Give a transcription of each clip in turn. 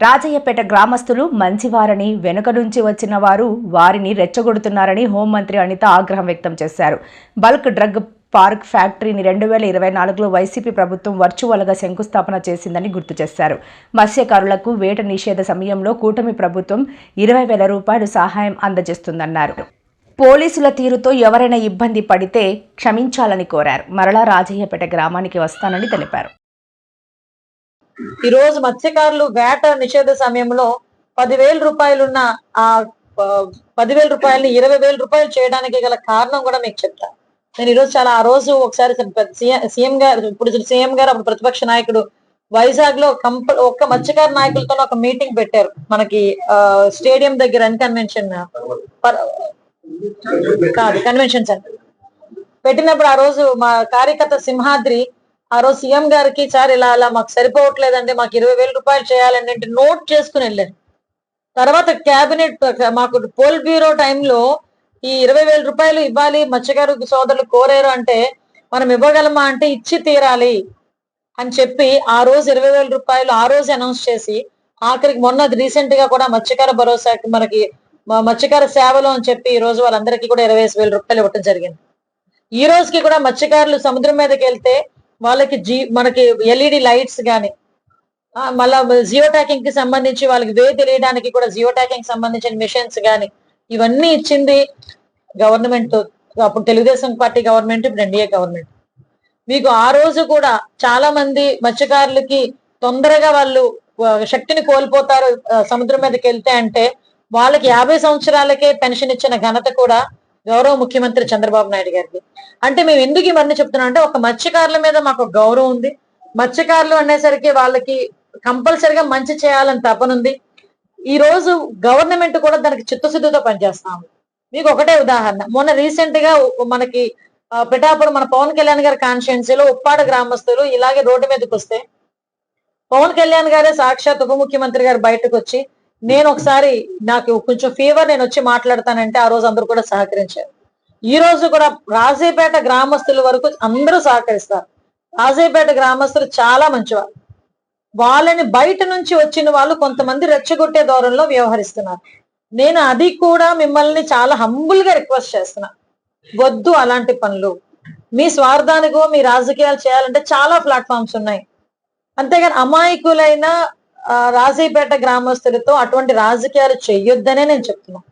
రాజయ్యపేట గ్రామస్తులు మంచివారని వెనుక నుంచి వచ్చిన వారు వారిని రెచ్చగొడుతున్నారని హోంమంత్రి అనిత ఆగ్రహం వ్యక్తం చేశారు. బల్క్ డ్రగ్ పార్క్ ఫ్యాక్టరీని రెండు వేల ఇరవై నాలుగులో వైసీపీ ప్రభుత్వం వర్చువల్గా శంకుస్థాపన చేసిందని గుర్తు చేశారు. మత్స్యకారులకు వేట నిషేధ సమయంలో కూటమి ప్రభుత్వం ఇరవై వేల రూపాయలు సహాయం అందజేస్తుందన్నారు. పోలీసుల తీరుతో ఎవరైనా ఇబ్బంది పడితే క్షమించాలని కోరారు. మరలా రాజయ్యపేట గ్రామానికి వస్తానని తెలిపారు. ఈ రోజు మత్స్యకారులు వేట నిషేధ సమయంలో పదివేల రూపాయలున్న ఆ పదివేల రూపాయలని ఇరవై వేల రూపాయలు చేయడానికి గల కారణం కూడా మీకు చెప్తా. నేను ఈరోజు చాలా ఆ రోజు ఒకసారి సీఎం గారు ఇప్పుడు సీఎం గారు అప్పుడు ప్రతిపక్ష నాయకుడు వైజాగ్లో కంపల్ ఒక్క మత్స్యకార నాయకులతో ఒక మీటింగ్ పెట్టారు. మనకి స్టేడియం దగ్గర అన్ కన్వెన్షన్ కాదు కన్వెన్షన్ సెంటర్. పెట్టినప్పుడు ఆ రోజు మా కార్యకర్త సింహాద్రి ఆ రోజు సీఎం గారికి సార్ ఇలా అలా మాకు సరిపోవట్లేదండి మాకు ఇరవై వేల రూపాయలు చేయాలండి అంటే నోట్ చేసుకుని వెళ్ళాను తర్వాత క్యాబినెట్ మాకు పోల్ బ్యూరో టైంలో ఈ ఇరవై వేల రూపాయలు ఇవ్వాలి మత్స్యకారు సోదరులు కోరారు అంటే మనం ఇవ్వగలమా అంటే ఇచ్చి తీరాలి అని చెప్పి ఆ రోజు ఇరవై వేల రూపాయలు ఆ రోజు అనౌన్స్ చేసి ఆఖరికి మొన్న రీసెంట్గా కూడా మత్స్యకార భరోసాకి మనకి మత్స్యకార సేవలు అని చెప్పి ఈ రోజు వాళ్ళందరికీ కూడా ఇరవై వేల రూపాయలు ఇవ్వటం జరిగింది. ఈ రోజుకి కూడా మత్స్యకారులు సముద్రం మీదకి వెళ్తే వాళ్ళకి జీ మనకి ఎల్ఈడి లైట్స్ కానీ మళ్ళా జియో ట్యాకింగ్కి సంబంధించి వాళ్ళకి వే తెలియడానికి కూడా జియో ట్యాకింగ్ సంబంధించిన మిషన్స్ కానీ ఇవన్నీ ఇచ్చింది గవర్నమెంట్ అప్పుడు తెలుగుదేశం పార్టీ గవర్నమెంట్ ఇప్పుడు ఎన్డీఏ గవర్నమెంట్ మీకు ఆ రోజు కూడా చాలా మంది మత్స్యకారులకి తొందరగా వాళ్ళు శక్తిని కోల్పోతారు సముద్రం మీదకి వెళ్తే అంటే వాళ్ళకి యాభై సంవత్సరాలకే పెన్షన్ ఇచ్చిన ఘనత కూడా గౌరవ ముఖ్యమంత్రి చంద్రబాబు నాయుడు గారికి. అంటే మేము ఎందుకు ఇవన్నీ చెప్తున్నాం అంటే ఒక మత్స్యకారుల మీద మాకు గౌరవం ఉంది. మత్స్యకారులు అనేసరికి వాళ్ళకి కంపల్సరిగా మంచి చేయాలని తపనుంది ఈ రోజు గవర్నమెంట్ కూడా దానికి చిత్తశుద్ధితో పనిచేస్తాము మీకు ఒకటే ఉదాహరణ. మొన్న రీసెంట్గా మనకి పిఠాపురం మన పవన్ కళ్యాణ్ గారి కాన్స్టిట్యున్సీలో ఉప్పాడ గ్రామస్తులు ఇలాగే రోడ్డు మీదకి వస్తే పవన్ కళ్యాణ్ గారే సాక్షాత్ ఉప ముఖ్యమంత్రి గారు బయటకు వచ్చి నేను ఒకసారి నాకు కొంచెం ఫీవర్ నేను వచ్చి మాట్లాడతానంటే ఆ రోజు అందరూ కూడా సహకరించారు. ఈ రోజు కూడా రాజేపేట గ్రామస్తుల వరకు అందరూ సహకరిస్తారు. రాజేపేట గ్రామస్తులు చాలా మంచివారు. వాళ్ళని బయట నుంచి వచ్చిన వాళ్ళు కొంతమంది రెచ్చగొట్టే దూరంలో వ్యవహరిస్తున్నారు. నేను అది కూడా మిమ్మల్ని చాలా హంబుల్గా రిక్వెస్ట్ చేస్తున్నా. వద్దు అలాంటి పనులు. మీ స్వార్థానికో మీ రాజకీయాలు చేయాలంటే చాలా ప్లాట్ఫామ్స్ ఉన్నాయి. అంతేగాని అమాయకులైన రాజీపేట గ్రామస్తులతో అటువంటి రాజకీయాలు చెయ్యొద్దనే నేను చెప్తున్నాను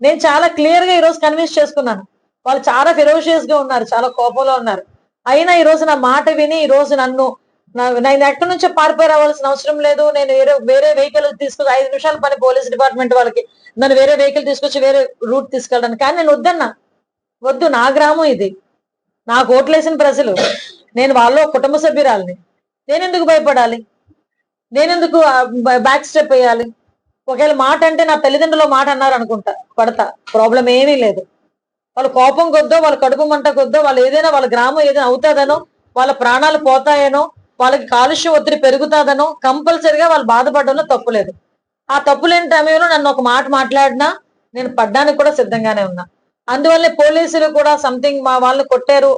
నేను చాలా క్లియర్గా ఈరోజు కన్విన్స్ చేసుకున్నాను. వాళ్ళు చాలా ఫెరోషియస్గా ఉన్నారు చాలా కోపంలో ఉన్నారు. అయినా ఈ రోజు నా మాట విని ఈ రోజు నన్ను నేను ఎక్కడి నుంచో పారిపోయి రావాల్సిన అవసరం లేదు. నేను వేరే వేరే వెహికల్ తీసుకొచ్చి ఐదు నిమిషాల పని పోలీస్ డిపార్ట్మెంట్ వాళ్ళకి నన్ను వేరే వెహికల్ తీసుకొచ్చి వేరే రూట్ తీసుకెళ్ళడానికి. కానీ నేను వద్దన్నా. వద్దు నా గ్రామం ఇది. నాకు ఓట్లేసిన ప్రజలు. నేను వాళ్ళ కుటుంబ సభ్యురాలని. నేను ఎందుకు భయపడాలి? నేనెందుకు బ్యాక్ స్టెప్ వేయాలి? ఒకవేళ మాట అంటే నా తల్లిదండ్రులు మాట అన్నారు అనుకుంటా పడతా. ప్రాబ్లం ఏమీ లేదు. వాళ్ళ కోపం కొద్దో వాళ్ళ కడుపు మంట కొద్దో వాళ్ళు ఏదైనా వాళ్ళ గ్రామం ఏదైనా అవుతాదనో వాళ్ళ ప్రాణాలు పోతాయనో వాళ్ళకి కాలుష్య ఒత్తిడి పెరుగుతాదనో కంపల్సరిగా వాళ్ళు బాధపడడంలో తప్పులేదు ఆ తప్పులేని సమయంలో నన్ను ఒక మాట మాట్లాడినా నేను పడ్డానికి కూడా సిద్ధంగానే ఉన్నా. అందువల్లే పోలీసులు కూడా సంథింగ్ మా వాళ్ళని కొట్టారు.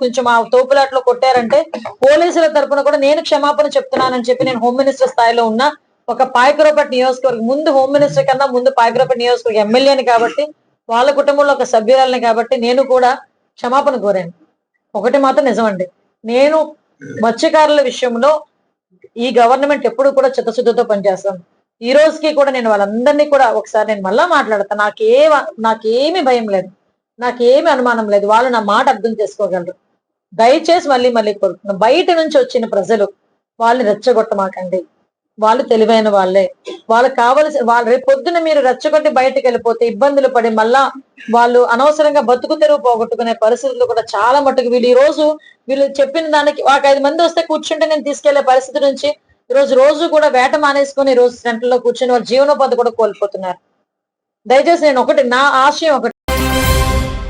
కొంచెం ఆ తోపులాట్లో కొట్టారంటే పోలీసుల తరపున కూడా నేను క్షమాపణ చెప్తున్నానని చెప్పి నేను హోమ్ మినిస్టర్ స్థాయిలో ఉన్నా ఒక పాయకరాపేట నియోజకవర్గం ముందు హోమ్ మినిస్టర్ కన్నా ముందు పాయకరాపేట నియోజకవర్గం ఎమ్మెల్యేని కాబట్టి వాళ్ళ కుటుంబంలో ఒక సభ్యురాలని కాబట్టి నేను కూడా క్షమాపణ కోరాను. ఒకటి మాత్రం నిజమండి. నేను మత్స్యకారుల విషయంలో ఈ గవర్నమెంట్ ఎప్పుడు కూడా చిత్తశుద్ధితో పనిచేస్తాను. ఈ రోజుకి కూడా నేను వాళ్ళందరినీ కూడా ఒకసారి నేను మళ్ళా మాట్లాడతాను నాకే నాకేమి భయం లేదు. నాకేమి అనుమానం లేదు. వాళ్ళు నా మాట అర్థం చేసుకోగలరు. దయచేసి మళ్ళీ మళ్ళీ కోరుతున్నాను బయట నుంచి వచ్చిన ప్రజలు వాళ్ళని రెచ్చగొట్టమాకండి. వాళ్ళు తెలివైన వాళ్ళే. వాళ్ళకి కావలసి వాళ్ళు రేపు పొద్దున మీరు రెచ్చగొట్టి బయటకు వెళ్ళిపోతే ఇబ్బందులు పడి మళ్ళా వాళ్ళు అనవసరంగా బతుకు తెరువు పోగొట్టుకునే పరిస్థితులు కూడా చాలా మట్టుకు వీళ్ళు ఈ రోజు వీళ్ళు చెప్పిన దానికి ఒక ఐదు మంది వస్తే కూర్చుంటే నేను తీసుకెళ్ళే పరిస్థితి నుంచి ఈ రోజు రోజు కూడా వేట మానేసుకొని ఈ రోజు సెంటర్లో కూర్చొని వాళ్ళ జీవనోపాధి కూడా కోల్పోతున్నారు. దయచేసి నేను ఒకటి నా ఆశయం ఒకటి.